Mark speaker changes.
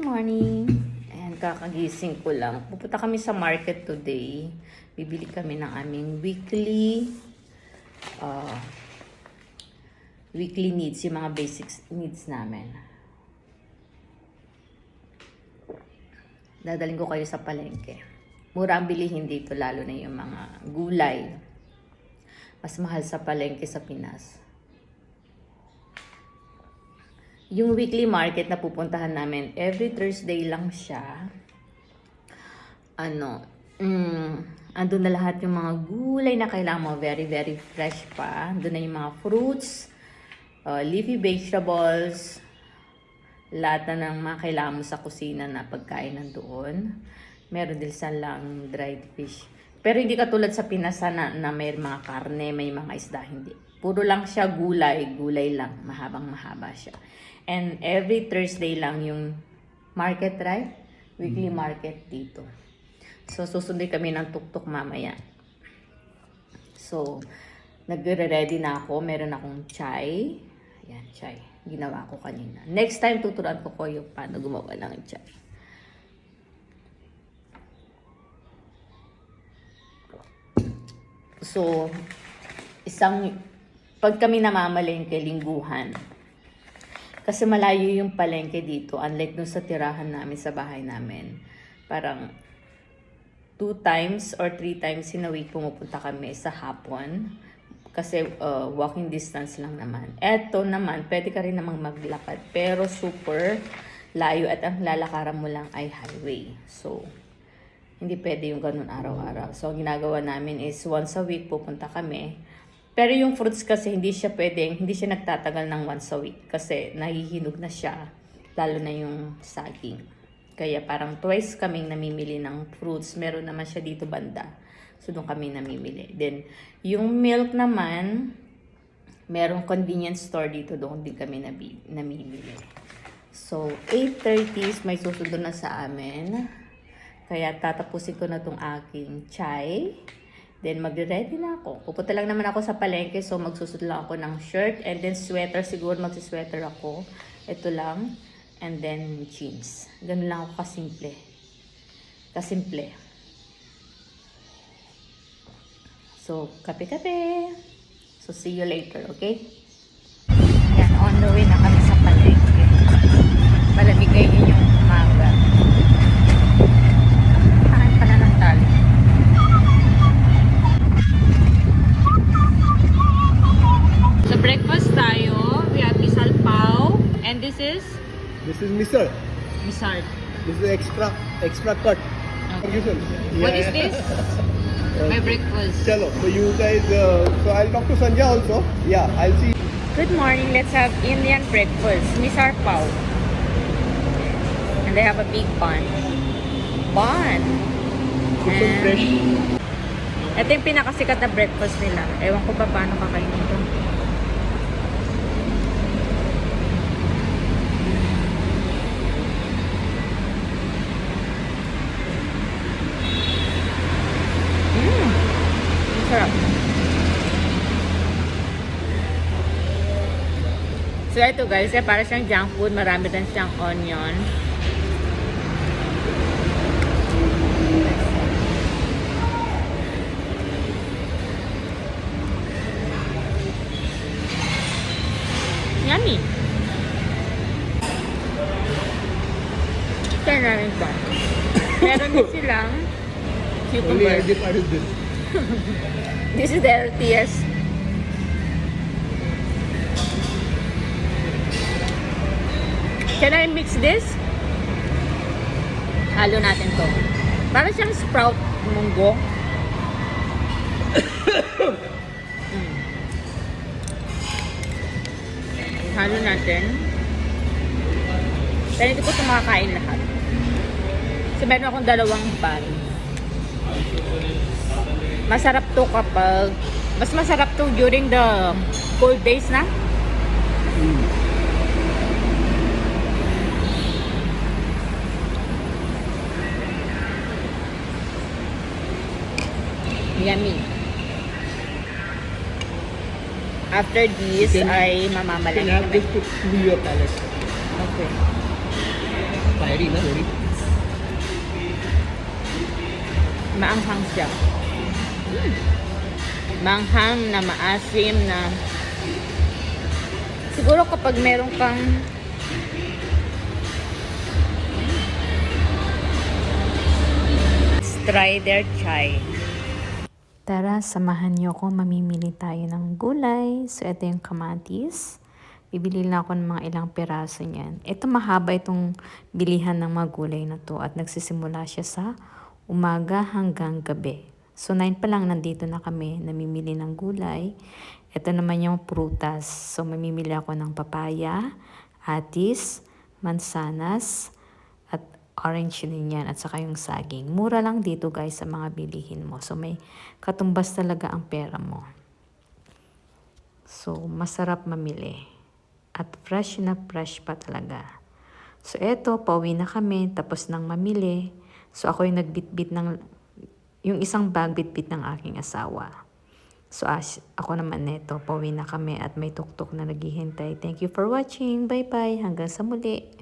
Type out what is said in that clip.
Speaker 1: Morning. And kakagising ko lang. Pupunta kami sa market today. Bibili kami ng aming weekly uh, weekly needs, yung mga basic needs namin. Dadaling ko kayo sa palengke. Mura ang bilihin dito, lalo na yung mga gulay. Mas mahal sa palengke sa Pinas. Yung weekly market na pupuntahan namin, every Thursday lang siya. Ano, mm, andun na lahat yung mga gulay na kailangan mo, very, very fresh pa. Andun na yung mga fruits, uh, leafy vegetables, lahat na ng mga kailangan mo sa kusina na pagkain nandoon. Meron din lang dried fish. Pero hindi katulad sa Pinas na, na may mga karne, may mga isda, hindi. Puro lang siya gulay, gulay lang, mahabang mahaba siya. And every Thursday lang yung market, right? Weekly market dito. So, susundin kami ng tuktok mamaya. So, nagre-ready na ako. Meron akong chai. Ayan, chai. Ginawa ko kanina. Next time, tuturuan ko ko yung paano gumawa ng chai. So, isang, pag kami namamalengke, lingguhan, kasi malayo yung palengke dito, unlike dun sa tirahan namin sa bahay namin. Parang two times or three times in a week pumupunta kami sa hapon. Kasi uh, walking distance lang naman. Eto naman, pwede ka rin namang maglakad. Pero super layo at ang lalakaran mo lang ay highway. So, hindi pwede yung ganun araw-araw. So, ang ginagawa namin is once a week pupunta kami. Pero yung fruits kasi hindi siya pwedeng, hindi siya nagtatagal ng once a week kasi nahihinog na siya, lalo na yung saging. Kaya parang twice kaming namimili ng fruits. Meron naman siya dito banda. So, doon kami namimili. Then, yung milk naman, merong convenience store dito. Doon din kami namimili. So, 8.30 is may susunod na sa amin. Kaya tatapusin ko na tong aking chai. Then magre-ready na ako. Pupunta lang naman ako sa palengke so magsusot lang ako ng shirt and then sweater. Siguro magsisweater ako. Ito lang. And then jeans. Ganun lang ako kasimple. Kasimple. So, kape-kape. So, see you later, okay? Yan, on the way na kami And this is
Speaker 2: This is misal.
Speaker 1: misal.
Speaker 2: This is extra extra cut. Ferguson.
Speaker 1: What is this? My breakfast.
Speaker 2: Chalo. So you guys. Uh, so I'll talk to Sanja also. Yeah. I'll see.
Speaker 1: Good morning. Let's have Indian breakfast. Misal pao. And they have a big bun. Bun.
Speaker 2: Put some
Speaker 1: And-
Speaker 2: fresh.
Speaker 1: Ito yung pinakasikat na breakfast nila. Ewan ko pa paano kakainin ito. So ito guys, eh, para siyang junk food. Marami din siyang onion. Yummy! Try namin ito. Meron din silang cucumber.
Speaker 2: This
Speaker 1: is the healthiest. Can I mix this? Halo natin to. Para siyang sprout munggo. Mm. Halo natin. Hindi ko ito makakain lahat. Kasi meron akong dalawang pan. Masarap to kapag mas masarap to during the cold days na. Yummy. After this
Speaker 2: can-
Speaker 1: ay
Speaker 2: You can
Speaker 1: mamamalan
Speaker 2: have this to your palate.
Speaker 1: Okay.
Speaker 2: Ready na, ready.
Speaker 1: Maanghang siya. Mm. Maanghang na maasim na siguro kapag meron kang Strider chai. Tara, samahan niyo ako. Mamimili tayo ng gulay. So, ito yung kamatis. Bibili lang ako ng mga ilang piraso niyan. Ito mahaba itong bilihan ng mga gulay na to at nagsisimula siya sa umaga hanggang gabi. So 9 pa lang nandito na kami namimili ng gulay. Ito naman yung prutas. So mamimili ako ng papaya, atis, mansanas, orange din yan at saka yung saging. Mura lang dito guys sa mga bilihin mo. So may katumbas talaga ang pera mo. So masarap mamili. At fresh na fresh pa talaga. So eto, pauwi na kami tapos nang mamili. So ako yung nagbitbit ng yung isang bag bitbit ng aking asawa. So as, ako naman neto, pauwi na kami at may tuktok na naghihintay. Thank you for watching. Bye-bye. Hanggang sa muli.